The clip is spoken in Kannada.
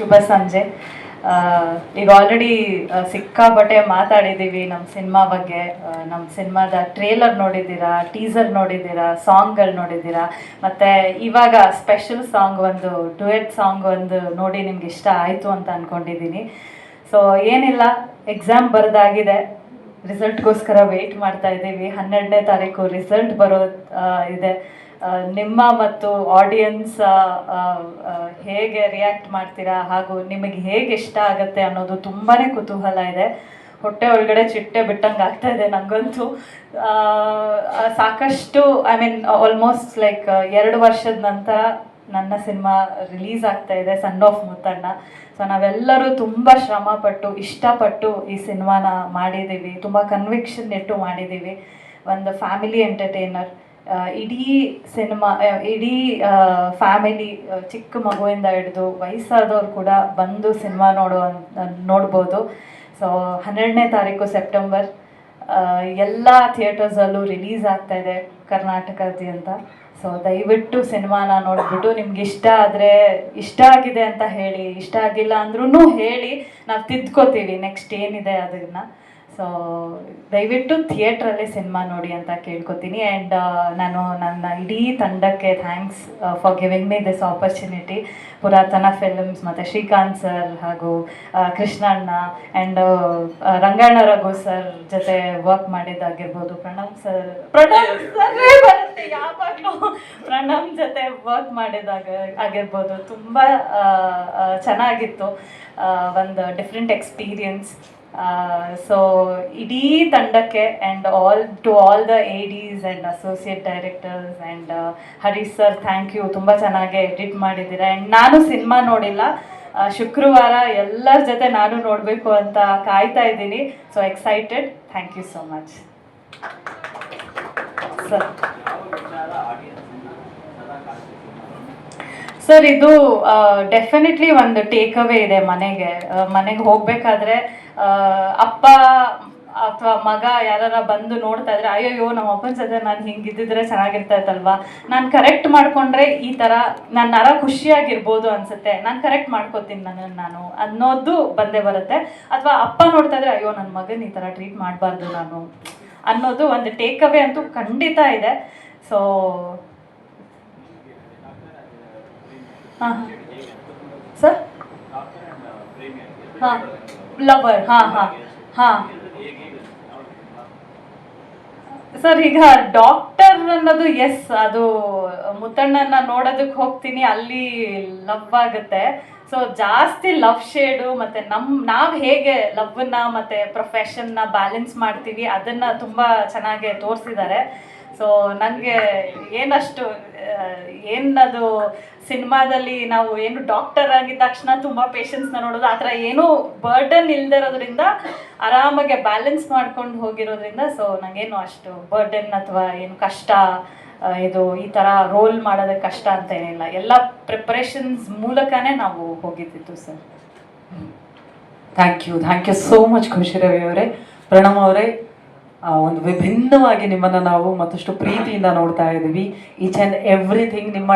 ಶುಭ ಸಂಜೆ. ಈಗ ಆಲ್ರೆಡಿ ಸಿಕ್ಕಾಪಟ್ಟೆ ಮಾತಾಡಿದ್ದೀವಿ ನಮ್ಮ ಸಿನಿಮಾ ಬಗ್ಗೆ. ನಮ್ಮ ಸಿನಿಮಾದ ಟ್ರೇಲರ್ ನೋಡಿದ್ದೀರಾ ಟೀಸರ್ ನೋಡಿದ್ದೀರಾ ಸಾಂಗ್ಗಳು ನೋಡಿದ್ದೀರಾ? ಮತ್ತು ಇವಾಗ ಸ್ಪೆಷಲ್ ಸಾಂಗ್ ಒಂದು ಡುಯೆಟ್ ಸಾಂಗ್ ಒಂದು ನೋಡಿ ನಿಮ್ಗೆ ಇಷ್ಟ ಆಯಿತು ಅಂತ ಅಂದ್ಕೊಂಡಿದ್ದೀನಿ ಸೊ ಏನಿಲ್ಲ ಎಕ್ಸಾಮ್ ಬರೆದಾಗಿದೆ. ರಿಸಲ್ಟ್ಗೋಸ್ಕರ ವೆಯ್ಟ್ ಮಾಡ್ತಾ ಇದ್ದೀವಿ. ಹನ್ನೆರಡನೇ ತಾರೀಕು ರಿಸಲ್ಟ್ ಬರೋ ಇದೆ. ನಿಮ್ಮ ಮತ್ತು ಆಡಿಯನ್ಸ್ ಹೇಗೆ ರಿಯಾಕ್ಟ್ ಮಾಡ್ತೀರಾ ಹಾಗೂ ನಿಮಗೆ ಹೇಗೆ ಇಷ್ಟ ಆಗುತ್ತೆ ಅನ್ನೋದು ತುಂಬಾ ಕುತೂಹಲ ಇದೆ. ಹೊಟ್ಟೆ ಒಳಗಡೆ ಚಿಟ್ಟೆ ಬಿಟ್ಟಂಗೆ ಆಗ್ತಾ ಇದೆ ನನಗಂತೂ ಸಾಕಷ್ಟು ಐ ಮೀನ್ ಆಲ್ಮೋಸ್ಟ್ ಲೈಕ್ ಎರಡು ವರ್ಷದ ನಂತರ ನನ್ನ ಸಿನಿಮಾ ರಿಲೀಸ್ ಆಗ್ತಾ ಇದೆ ಸನ್ ಆಫ್ ಮುತ್ತಣ್ಣ. ಸೊ ನಾವೆಲ್ಲರೂ ತುಂಬ ಶ್ರಮಪಟ್ಟು, ಇಷ್ಟಪಟ್ಟು ಈ ಸಿನಿಮಾನ ಮಾಡಿದ್ದೀವಿ. ತುಂಬ ಕನ್ವಿಕ್ಷನ್ ಇಟ್ಟು ಮಾಡಿದ್ದೀವಿ. ಒಂದು ಫ್ಯಾಮಿಲಿ ಎಂಟರ್ಟೈನರ್ ಇಡೀ ಸಿನಿಮಾ ಇಡೀ ಫ್ಯಾಮಿಲಿ ಚಿಕ್ಕ ಮಗುವಿಂದ ಹಿಡಿದು ವಯಸ್ಸಾದವ್ರು ಕೂಡ ಬಂದು ಸಿನಿಮಾ ನೋಡೋ ನೋಡ್ಬೋದು. ಸೊ ಹನ್ನೆರಡನೇ ತಾರೀಕು ಸೆಪ್ಟೆಂಬರ್ ಎಲ್ಲ ಥಿಯೇಟರ್ಸಲ್ಲೂ ರಿಲೀಸ್ ಆಗ್ತಾ ಇದೆ ಕರ್ನಾಟಕದಾದ್ಯಂತ. ಸೊ ದಯವಿಟ್ಟು ಸಿನಿಮಾನ ನೋಡ್ಬಿಟ್ಟು ನಿಮ್ಗೆ ಇಷ್ಟ ಆದರೆ ಇಷ್ಟ ಆಗಿದೆ ಅಂತ ಹೇಳಿ, ಇಷ್ಟ ಆಗಿಲ್ಲ ಅಂದ್ರೂ ಹೇಳಿ ನಾವು ತಿದ್ಕೋತೀವಿ ನೆಕ್ಸ್ಟ್ ಏನಿದೆ ಅದನ್ನ. ಸೊ ದಯವಿಟ್ಟು ಥಿಯೇಟ್ರಲ್ಲೇ ಸಿನಿಮಾ ನೋಡಿ ಅಂತ ಕೇಳ್ಕೊತೀನಿ. ಆ್ಯಂಡ್ ನಾನು ನನ್ನ ಇಡೀ ತಂಡಕ್ಕೆ thanks for giving me this opportunity Puratana films ಮತ್ತು ಶ್ರೀಕಾಂತ್ ಸರ್ ಹಾಗೂ ಆ, ಕೃಷ್ಣಣ್ಣ ಆ್ಯಂಡ್ ರಂಗಣ್ಣ ರಘು ಸರ್ ಜೊತೆ ವರ್ಕ್ ಮಾಡಿದ್ದಾಗಿರ್ಬೋದು. ಪ್ರಣಮ್ ಸರ್ ಪ್ರಣಮ್ ಸರ್ ಯಾವಾಗಲೂ. ಪ್ರಣಮ್ ಜೊತೆ ವರ್ಕ್ ಮಾಡಿದಾಗ ಆಗಿರ್ಬೋದು. ತುಂಬ ಚೆನ್ನಾಗಿತ್ತು. ಒಂದು ಡಿಫ್ರೆಂಟ್ ಎಕ್ಸ್ಪೀರಿಯನ್ಸ್ ಸೊ ಇಡೀ ತಂಡಕ್ಕೆ and all to all the ADs and associate directors and Harish sir thank you ತುಂಬ ಚೆನ್ನಾಗಿ ಎಡಿಟ್ ಮಾಡಿದ್ದೀರಾ. ಆ್ಯಂಡ್ ನಾನು ಸಿನಿಮಾ ನೋಡಿಲ್ಲ. ಶುಕ್ರವಾರ ಎಲ್ಲರ ಜೊತೆ ನಾನು ನೋಡಬೇಕು ಅಂತ ಕಾಯ್ತಾ ಇದ್ದೀನಿ. So excited thank you so much sir sir ಇದು ಡೆಫಿನೆಟ್ಲಿ ಒಂದು ಟೇಕ್ ಅವೇ ಇದೆ ಮನೆಗೆ. ಮನೆಗೆ ಹೋಗ್ಬೇಕಾದ್ರೆ ಅಪ್ಪ ಅಥವಾ ಮಗ ಯಾರ ಬಂದು ನೋಡ್ತಾ ಇದ್ರೆ ಅಯ್ಯೋಯ್ಯೋ ನಮ್ಮ ಅಪ್ಪನ ಜೊತೆ ನಾನು ಹಿಂಗಿದ್ದಿದ್ರೆ ಚೆನ್ನಾಗಿರ್ತಾ ಇತ್ತಲ್ವಾ ನಾನು ಕರೆಕ್ಟ್ ಮಾಡ್ಕೊಂಡ್ರೆ ಈ ಥರ ನನ್ನ ನರ ಖುಷಿಯಾಗಿರ್ಬೋದು ಅನ್ಸುತ್ತೆ. ನಾನು ಕರೆಕ್ಟ್ ಮಾಡ್ಕೋತೀನಿ ನನ್ನನ್ನು ನಾನು ಅನ್ನೋದು ಬಂದೇ ಬರುತ್ತೆ. ಅಥವಾ ಅಪ್ಪ ನೋಡ್ತಾ ಇದ್ರೆ ಅಯ್ಯೋ ನನ್ನ ಮಗನ ಈ ಥರ ಟ್ರೀಟ್ ಮಾಡಬಾರ್ದು ನಾನು. ಅನ್ನೋದು ಒಂದು ಟೇಕ್ ಅವೇ ಅಂತೂ ಖಂಡಿತ ಇದೆ. ಸೊ ಹಾಂ ಸರ್? ಹಾಂ. ಲವರ್ ಹಾ ಹಾ ಹಾ. ಸರ್, ಈಗ ಡಾಕ್ಟರ್ ಅನ್ನೋದು ಎಸ್ ಅದು ಮುತ್ತಣ್ಣನ ನೋಡೋದಕ್ಕೆ ಹೋಗ್ತೀನಿ, ಅಲ್ಲಿ ಲವ್ ಆಗುತ್ತೆ. ಸೊ ಜಾಸ್ತಿ ಲವ್ ಶೇಡು ಮತ್ತೆ ನಮ್, ನಾವ್ ಹೇಗೆ ಲವ್ನ ಮತ್ತೆ ಪ್ರೊಫೆಷನ್ನ ಬ್ಯಾಲೆನ್ಸ್ ಮಾಡ್ತೀವಿ, ಅದನ್ನ ತುಂಬಾ ಚೆನ್ನಾಗಿ ತೋರಿಸಿದ್ದಾರೆ. ಸೊ ನನಗೆ ಏನಷ್ಟು ಏನದು ಸಿನಿಮಾದಲ್ಲಿ ನಾವು ಏನು ಡಾಕ್ಟರ್ ಆಗಿದ್ದ ತಕ್ಷಣ ತುಂಬ ಪೇಷಂಟ್ಸ್ನ ನೋಡೋದು, ಆ ಥರ ಏನೂ ಬರ್ಡನ್ ಇಲ್ದಿರೋದ್ರಿಂದ ಆರಾಮಾಗಿ ಬ್ಯಾಲೆನ್ಸ್ ಮಾಡ್ಕೊಂಡು ಹೋಗಿರೋದ್ರಿಂದ ಸೊ ನನಗೇನು ಅಷ್ಟು ಬರ್ಡನ್ ಅಥವಾ ಏನು ಕಷ್ಟ ಇದು ಈ ಥರ ರೋಲ್ ಮಾಡೋದಕ್ಕೆ ಕಷ್ಟ ಅಂತ ಏನಿಲ್ಲ. ಎಲ್ಲ ಪ್ರಿಪ್ರೇಷನ್ಸ್ ಮೂಲಕನೇ ನಾವು ಹೋಗಿದ್ದಿತ್ತು sir thank you thank you so much ಖುಷಿ ರವಿ ಅವರೇ. ಪ್ರಣಮ್ ಅವರೇ ಒಂದು ವಿಭಿನ್ನವಾಗಿ ನಿಮ್ಮನ್ನು ನಾವು ಮತ್ತಷ್ಟು ಪ್ರೀತಿಯಿಂದ ನೋಡ್ತಾ ಇದ್ದೀವಿ. ಈಚ್ ಆ್ಯಂಡ್ ಎವ್ರಿಥಿಂಗ್ ನಿಮ್ಮ